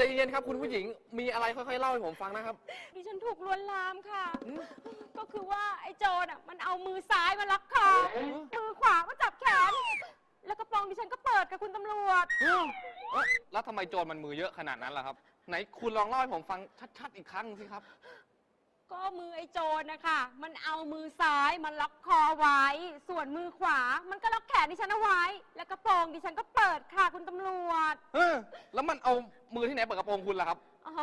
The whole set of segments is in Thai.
ใจเย็นครับคุณผู้หญิงมีอะไรค่อยๆเล่าให้ผมฟังนะครับ ดิฉันถูกลวนลามค่ะ ก็คือว่าไอ้โจรอะมันเอามือซ้ายมาล็อกคอ มือขวามาจับแขน แล้วกระโปรงดิฉันก็เปิดกับคุณตำรวจ เอ้ยแล้วทำไมโจรมันมือเยอะขนาดนั้นล่ะครับ ไหนคุณลองเล่าให้ผมฟังชัดๆอีกครั้งสิครับ ก็มือไอ้โจรนะคะมันเอามือซ้ายมันล็อกคอไว้ ส่วนมือขวา มันก็ล็อกแขนดิฉันเอาไว้ แล้วกระโปรงดิฉันก็เปิดค่ะคุณตำรวจเออแล้วมันเอามือที่ไหนเปิดกระโปรงคุณล่ะครับอ๋อ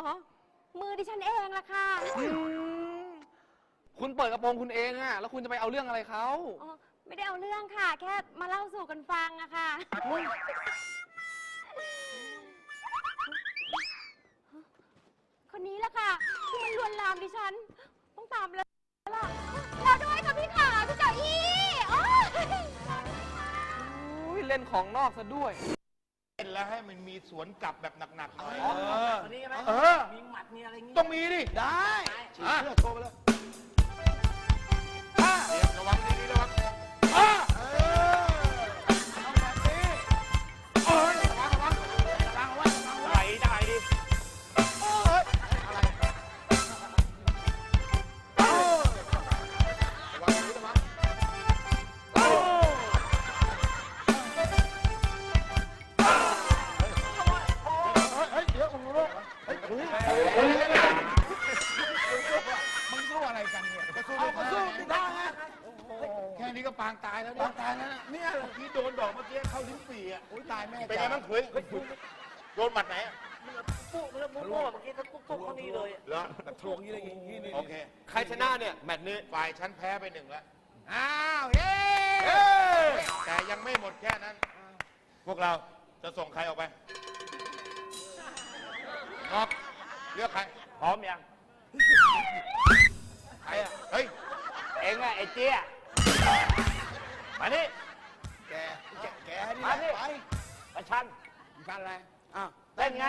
มือดิฉันเองละค่ะอืมคุณเปิดกระโปรงคุณเองอะแล้วคุณจะไปเอาเรื่องอะไรเขาอ๋อไม่ได้เอาเรื่องค่ะ แค่มาเล่าสู่กันฟังอะค่ะคนนี้แหละค่ะที่มันลวนลามดิฉัน เล่นของนอกซะด้วย เล่นแล้วให้มันมีสวนกลับแบบหนักๆหน่อยอ๋อคนนี้ใช่ไหมเออ มีหมัดมีอะไรงี้ ต้องมีดิ ได้ ฉีดเสื้อโชว์ไปเลย นี่เลยอะเหรอแบบทวงยี่อะไรอย่างงี้นี่โอเค ใครชนะเนี่ย แมตช์นี้ ฝ่ายฉันแพ้ไปหนึ่งแล้ว อ้าวเฮ้แต่ยังไม่หมดแค่นั้น พวกเราจะส่งใครออกไปออกเลือกใคร พร้อมยัง ใครอะ เฮ้ย เอ็งอะไอ้เจี๊ยมานี่แกแกแกนี่มาสิไป ประชันกันอะไรอ้าวเล่นไง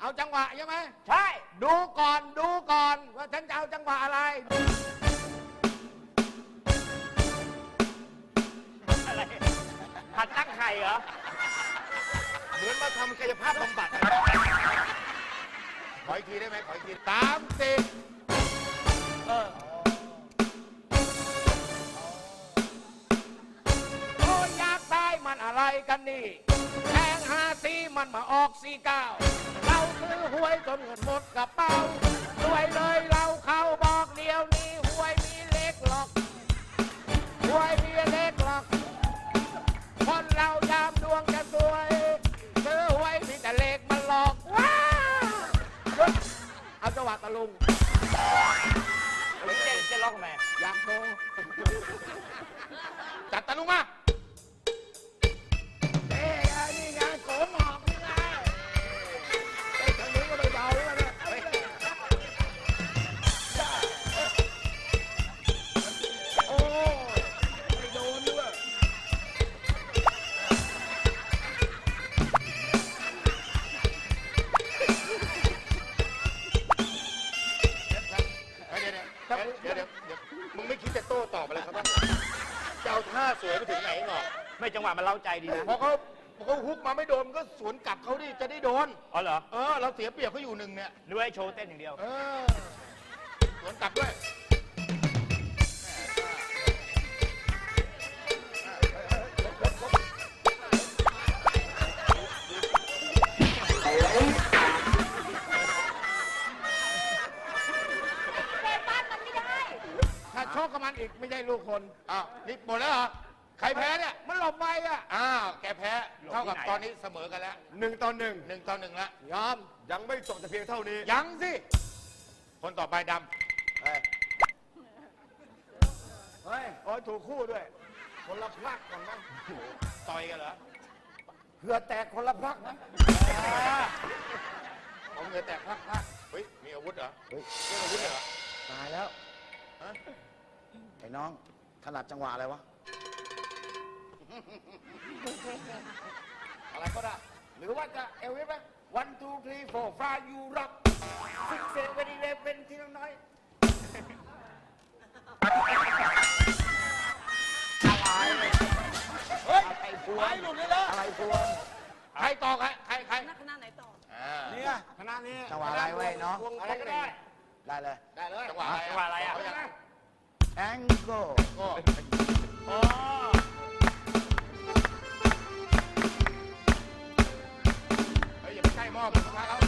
เอาจังหวะใช่ไหม ใช่ ดูก่อนดูก่อน ว่าฉันจะเอาจังหวะอะไร อะไรผัดตั้งไข่เหรอ เหมือนมาทำกายภาพบำบัด ขออีกทีได้ไหมขออีกทีสามสิบเออ โอ้ยอยากได้มันอะไรกันนี่ แทงหาซีมันมาออกซีเก้าเราซื้อหวยจนเงินหมดกระเป๋ารวยเลยเราเข้าบอกเดียวนี้ ม่จังหวะมันเล้าใจดีนะพอเขาพอเขาฮุกมาไม่โดนมันก็สวนกลับเขาดิจะได้โดน อ๋อเหรอเออ เราเสียเปรียบเขาอยู่หนึ่งเนี่ยนึกว่าให้โชว์เต้นอย่างเดียว เออสวนกลับด้วยเล่นบ้านมันไม่ได้ ถ้าโชคกับมันอีกไม่ใช่ลูกคนอ้าวนี่หมดแล้วเหรอใครแพ้เนี่ย มันหลบไปอะ อ้าว แกแพ้เท่ากับตอนนี้เสมอกันแล้วหนึ่งต่อหนึ่งหนึ่งต่อหนึ่งแล้วยอมยังไม่จบแต่เพียงเท่านี้ ยังสิ คนต่อไปดำเฮ้ยเฮ้ยโอ้ยถูกคู่ด้วย คนละพลักก่อนนะต่อยกันเหรอเผื่อแตกคนละพลักนะผมเหงื่อแตกพักพักเฮ้ยมีอาวุธเหรอเฮ้ยมีอาวุธเหรอตายแล้วฮะไอ้น้องถนัดจังหวะอะไรวะ อะไรก็ได้ หรือว่าจะเอลวิสไหม one two three four five you rock six seven eleven ทีละน้อยเฮ้ยไอ้พวไอ้งหลุดเลยเหรออะไรพวงใครต่อใครใครใครนักคณะไหนต่ออ่อ่าเนี่ยคณะนี้จังหวะอะไรเว้ยน้องอะไรก็ได้ ได้เลย ได้เลย จังหวะอะไรจังหวะอะไรอะเาย่างแองโกโอ้ ฮ้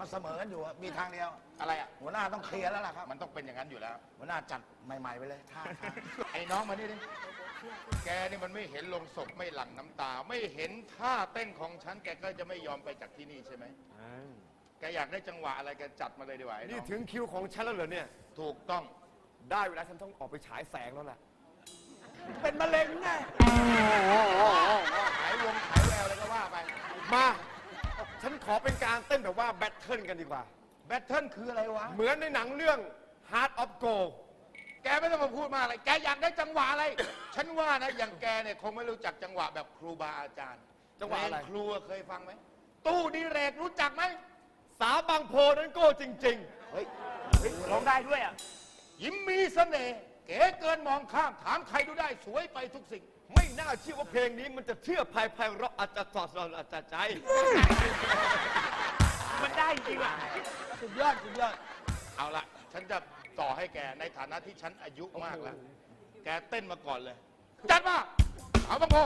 มันเสมอกันอยู่อะมีทางเดียว อะไรอะ หัวหน้าต้องเคลียร์แล้วล่ะครับ มันต้องเป็นอย่างนั้นอยู่แล้ว หัวหน้าจัดใหม่ๆไปเลยท่าทางไอ้น้องมานี่ดิ แกนี่มันไม่เห็นลงศพไม่หลั่งน้ำตา ไม่เห็นท่าเต้นของฉันแกก็จะไม่ยอมไปจากที่นี่ใช่ไหม แกอยากได้จังหวะอะไรแกจัดมาเลยดีกว่าไอ้น้นี่องถึงคิวของฉันแล้วเหรอเนี่ย ถูกต้อง ได้เวลาฉันต้องออกไปฉายแสงแล้วล่ะ เป็นมะเร็งไง ขายวงขายแววอะไรก็ว่าไป มา ฉันขอเป็นการเต้นแบบว่าแบทเทิลกันดีกว่า แบทเทิลคืออะไรวะ เหมือนในหนังเรื่อง Heart of Gold แกไม่ต้องมาพูดมากอะไรแกอยากได้จังหวะอะไร ฉันว่านะอย่างแกเนี่ยคงไม่รู้จักจังหวะแบบครูบาอาจารย์จังหวะอะไร เพลครูเคยฟังไหม ตู้ดีเรกรู้จักไหม สาวบางโพนั้นโก้จริง เฮ้ยๆร้องได้ด้วยอะ ยิ้มมีเสน่ห์เก๋เกินมองข้ามถามใครดูได้สวยไปทุกสิ่ง ไม่น่าเชื่อว่าเพลงนี้มันจะเชื่อภายภายเราะอาจจะสอดสอนอาจจะใจ มันได้จริงอะ สุดยอดสุดยอด เอาละฉันจะต่อให้แกในฐานะที่ฉันอายุมากแล้ว แกเต้นมาก่อนเลย จัดมา เอาบังโพ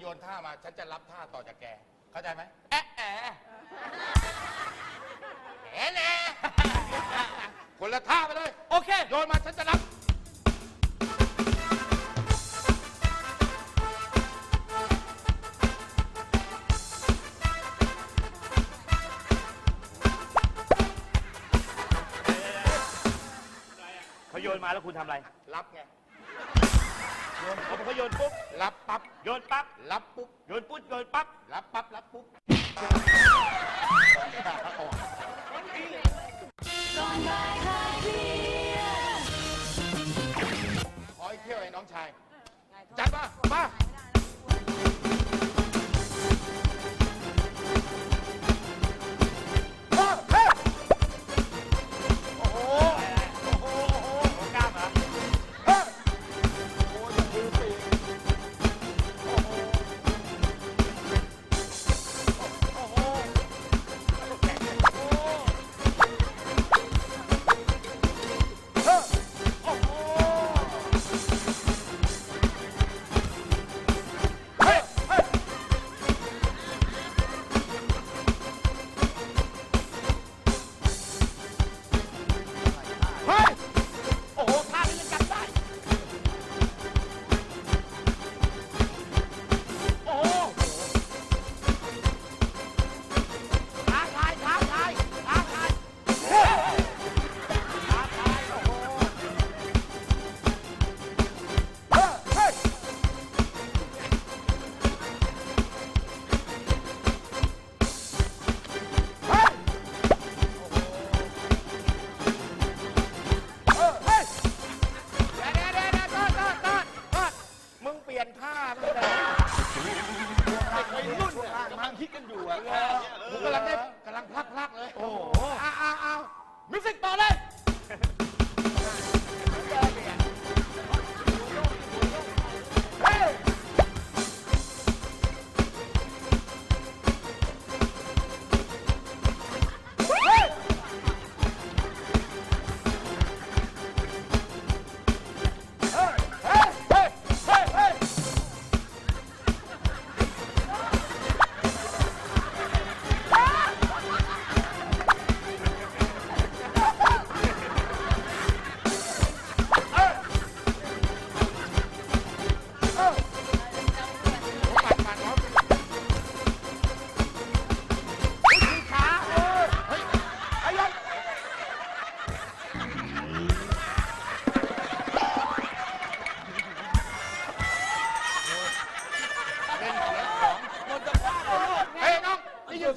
โยนท่ามา ฉันจะรับท่าต่อจากแก เข้าใจไหมแอะแอะแอะแน่คนละท่าไปเลยๆโอเค โยนมาฉันจะรับ เขาโยนมาแล้วคุณทำอะไร รับไง เขาเขาโยนปุ๊บรับปั๊บโยนปั๊บรับปุ๊บโยนปุ๊บโยนปั๊บรับปั๊บรับปุ๊บขออีกเที่ยวไอ้น้องชายจัดมามา กันอยู่อะผมกำลังได้กำลังพักๆเลย โอ้โห อ้าอ้าวมิวสิกต่อเลย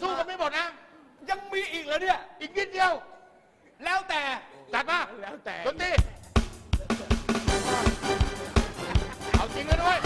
สู้กันไม่หมดนะ ยังมีอีกเหรอเนี่ย อีกนิดเดียว แล้วแต่จัดมาแล้วแต่ดนตรีเอาจริงกันด้วย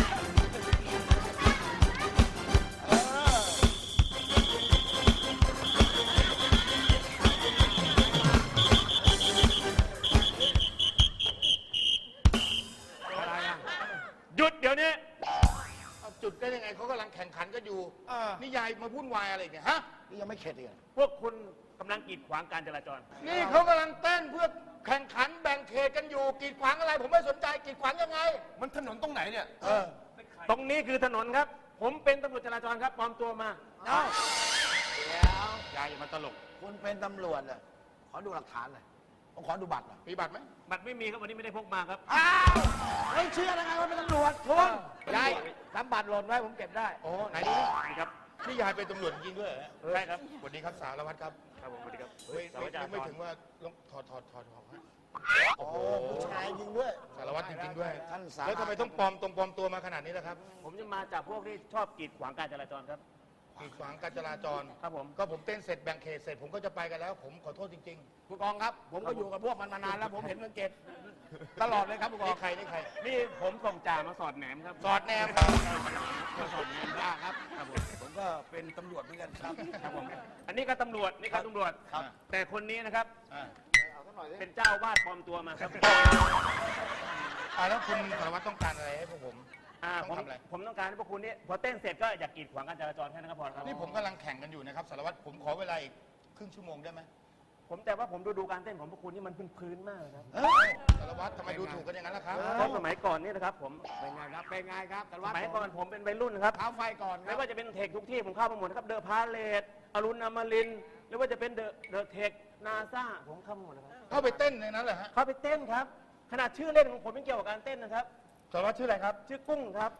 กำลังแข่งขันกันอยู่ เออ นี่ยายมาวุ่นวายอะไรเนี่ยฮะ นี่ยังไม่เข็ดอีกเหรอพวกคุณกำลังกีดขวางการจราจร นี่เขากำลังเต้นเพื่อแข่งขันแบ่งเขตกันอยู่ กีดขวางอะไร ผมไม่สนใจกีดขวางยังไง มันถนนตรงไหนเนี่ย เออตรงนี้คือถนนครับ ผมเป็นตำรวจจราจรครับปลอมตัวมา เอ้าเดี๋ยวยายอย่ามาตลก คุณเป็นตำรวจเหรอขอดูหลักฐานหน่อย ผมขอดูบัตรหน่อยมีบัตรไหมบัตรไม่มีครับวันนี้ไม่ได้พกมาครับ อ้าวไม่เชื่อได้ไงว่าเป็นตำรวจคุณยายทำบัตรหล่นไว้ผมเก็บได้ โอ้ไหนดูดินี่ครับนี่ยายเป็นตำรวจจริงด้วยเหรอใช่ครับ สวัสดีครับสารวัตรครับครับผมสวัสดีครับไม่สารไม่วัตรจราจไม่รถึงว่าลองถอดถอดถอดถอดฮะโอ้ผู้ชายจริงด้วย สารวัตรจริงๆด้วยท่านสาร แล้วทำไมต้องปลอมตรงปลอมตัวมาขนาดนี้ล่ะครับ ผมจะมาจากพวกที่ชอบกีดขวางการจราจรครับ กีดขวางการจราจร ครับผม ก็ผมเต้นเสร็จแบ่งเขตเสร็จผมก็จะไปกันแล้ว ผมขอโทษจริงผู้กองครับ ผมก็อยู่กับพวกมันมานานแล้ว ผมเห็นมันเก็บตลอดเลยครับผู้ๆกอนี่งใครนี่ใคร นี่ผมส่งจ่ามาสอดแหนมครับสอดแนมครับ มาสอดแหนมอ่าครับครับผมผมก็เป็นตำรวจเหมือนกันครับครับผมอันนี้ก็ตำรวจนี่ก็ตำรวจครับ แต่คนนี้นะครับอ่าเป็นเจ้าอาวาดปลอมตัวมาครับ อ่าแล้วคุณสารวัตรต้องการอะไรให้พวกผม อ่าต้ผองมทำอะไร ผมต้องการให้พวกคุณนี่พอเต้นเสร็จก็อย่ากีดขวางการจราจรแค่นั้นก็พอครับนี่ผมกำลังแข่งกันอยู่นะครับสารวัตรผมขอเวลาอีกครึ่งชั่วโมงได้ไหมผมแต่ว่าผมดูดูการเต้นของพวกคุณนี่มันพื้นๆมากเลยครับสารวัตรทำไมดูถูกกันอย่างนั้นล่ะครับ เพราะสมัยก่อนนี่นะครับผมเป็นไงครับ เป็นไงครับแต่สว่ามัยก่อนผมเป็นวัยรุ่นนะครับ เท้าไฟก่อนคไม่รับว่าจะเป็นเทคทุกที่ผมเข้ามาหมดนะครับเดอะพาเลตอรุณอมรินทร์หรือว่าจะเป็นเดอะเดอะเทคนาซาผมเข้ามาหมดนะครับเข้าไปเต้นในนั้นเหรอฮะ เข้าไปเต้นครับ ขนาดชื่อเล่นของผมยังเกี่ยวกับการเต้นนะครับ สารวัตรชื่ออะไรครับ ชื่อกุ้งครับ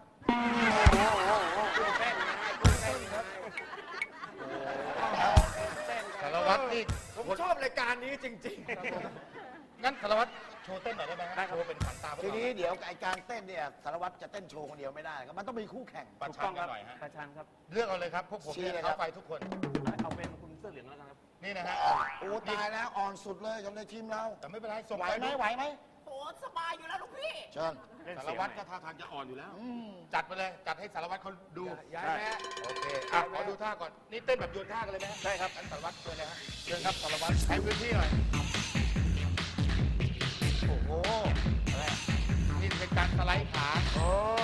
สารวัตรนี่ผมชอบรายการนี้จริงงั้นสารวัตรโชว์เต้นหน่อยได้ไหมฮะได้ครับโชว์เป็นขันตาพวกทีเรานี้เดี๋ยวไอการเต้นเนี่ยสารวัตรจะเต้นโชว์คนเดียวไม่ได้ครับมันต้องมีคู่แข่ง ประถูกชัต้นองคกัรันบหน่อยฮะ ประชันครับ เลือกเอาเลยครับ พวกผมชี้เนี่ยเลยครับเข้าไปทุกคน เอาเป็นคุณเสื้อเหลืองแล้วกันครับ นี่นะฮะโอ้ตายแล้วอ่อนสุดเลยกับในทีมเรา แต่ไม่เป็นไรส่งไหวไปไหมไหวไหม โอ้สบายอยู่แล้วลูกพี่ เชิญเล่นสารเสียงวัตรหน่ก็อยท่าทางจะอ่อนอยู่แล้วอืมจัดไปเลย จัดให้สารวัตรเขาดูย้ายแม่โอเคอะขอดูท่าก่อน นี่เต้นแบบโยนท่ากันเลยไหมใช่ครับอันสารวัตรเชิญเลยฮะเชิญครับสารวัตรใช้พื้นที่หน่อย โอ้โห อะไรอะนี่เป็นการสไลด์ขาสไ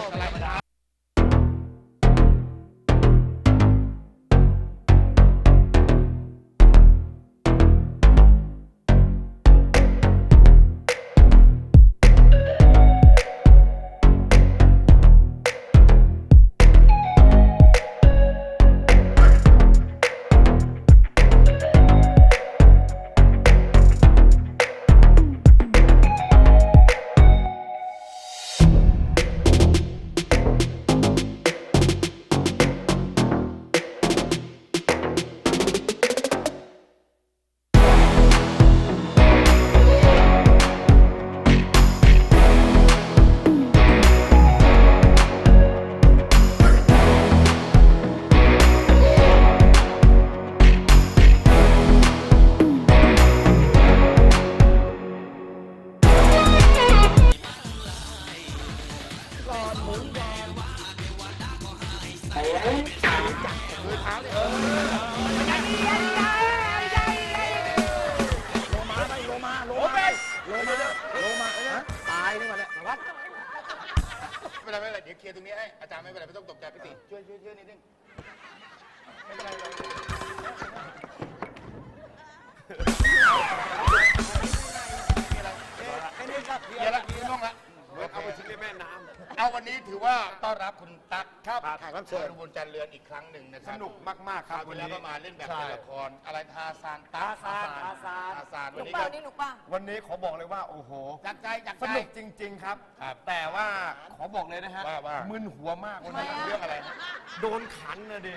วันนี้ถือว่าต้อนรับคุณตั๊กครับแขกรับเชิญบนจันเรือนอีกครั้งหนึ่งนะคๆสรับนุกมากๆคครัราบววัที่นแล้วนี้ก็มาเล่นแบบใช่ในละครอะไรทาซานตาทาซานทาซานทาซานหวันนุกนี้เปล่าก็นี่หนุกเปล่า วันนี้ขอบอกเลยว่าโอ้โห จากใจจากสใจ นุกจริง ๆ ครับ ครับแต่ว่าขอบอกเลยนะฮะว่าว่ามึ นหัวมากวันทำไมนี้อะเรื่องอะไรนะโดนขันนะดิ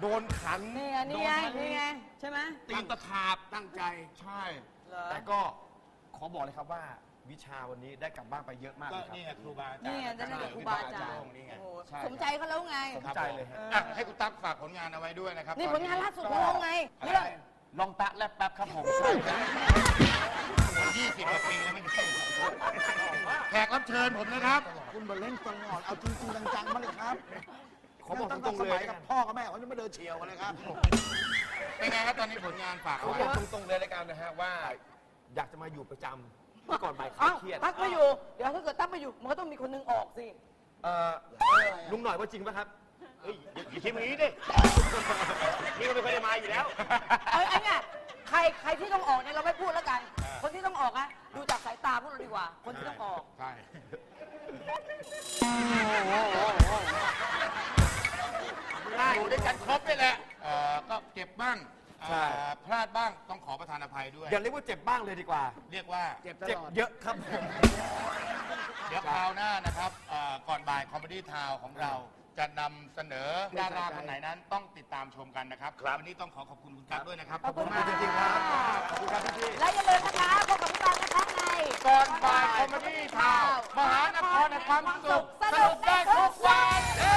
โดนขันนี่ไงนี่ไงโดทั้นี่ไงใช่ไหมตีนตะขาบตั้งใจ ใช่ เหรอ แต่ก็ขอบอกเลยครับว่า วิชาวันนี้ได้กลับบ้านไปเยอะมากก็เลยครับ นี่ไงครูบาอาจารย์นี่ไงจะได้กับครูบาอาจารย์ นี่ไงโอ้โหใช่สมใจเขาแล้วไงสมใจเลยฮะ อะให้คุณตั๊กฝากผลงานเอาไว้ด้วยนะครับนี่ผลงานล่าสุดตขอองเราไงอะไรเรื่อง ลองตะแลบแป๊บครับผมยี่สิบกว่าปีแล้วไม่ได้แขกรับเชิญผมนะครับ คุณมาเล่นตังอ่อนเอาจริงๆจังๆมาเลยครับขอบอกตั้งตแต่รงสๆเลมัยยกับพ่อกับแม่เขาจะไม่เดินเฉียวกันเลยครับ เป็นไงครับตอนนี้ผลงานฝากขอเอาบไว้อกตรงๆเลยแล้วกันนะฮะว่า อยากจะมาอยู่ประจำ เมื่อก่อนบ่ายคลาเอ้ายเครียดตั๊กไม่อยู่ เดี๋ยวถ้าเกิดตั๊กไม่อยู่ มันก็ต้องมีคนนึงออกสิ เอ่อลุงหน่อยว่าจริงป่ะครับ เฮ้ยอย่าอย่าคิดอย่างนี้ดิ นี่ก็ไม่เคยได้มาอยู่แล้ว เอ้ยไอ้เนี่ยใครใครที่ต้องออกเนี่ยเราไม่พูดแล้วกัน คนที่ต้องออกนะดูจากสายตาพวกเราดีกว่า คนที่ต้องออก ใช่อยู่ด้วยกันครบนี่แหละเอ่อก็เจ็บบ้าง ใช่เอ่อพลาดบ้างต้องขอประทานอภัยด้วย อย่าเรียกว่าเจ็บบ้างเลยดีกว่า เรียกว่า เจ็บตเจ็บลอด เยอะครับผมเดี๋ยวคราวหน้านะครับเอ่อก่อนบ่ายคอมเมดี้ทาวของเราจะนำเสนอดาราคนไหนนั้นต้องติดตามชมกันนะครับ วันนี้ต้องขอขอบคุณคุณกั๊กด้วยนะครับขอบคุณมากจริงๆครับขอบคุณครับพี่และอย่าลืมนะคะพบกับพวกเรานะคะในก่อนบ่ายคอมเมดี้ทาวมหานครแห่งความสุขสนุกได้ทุกวันเย้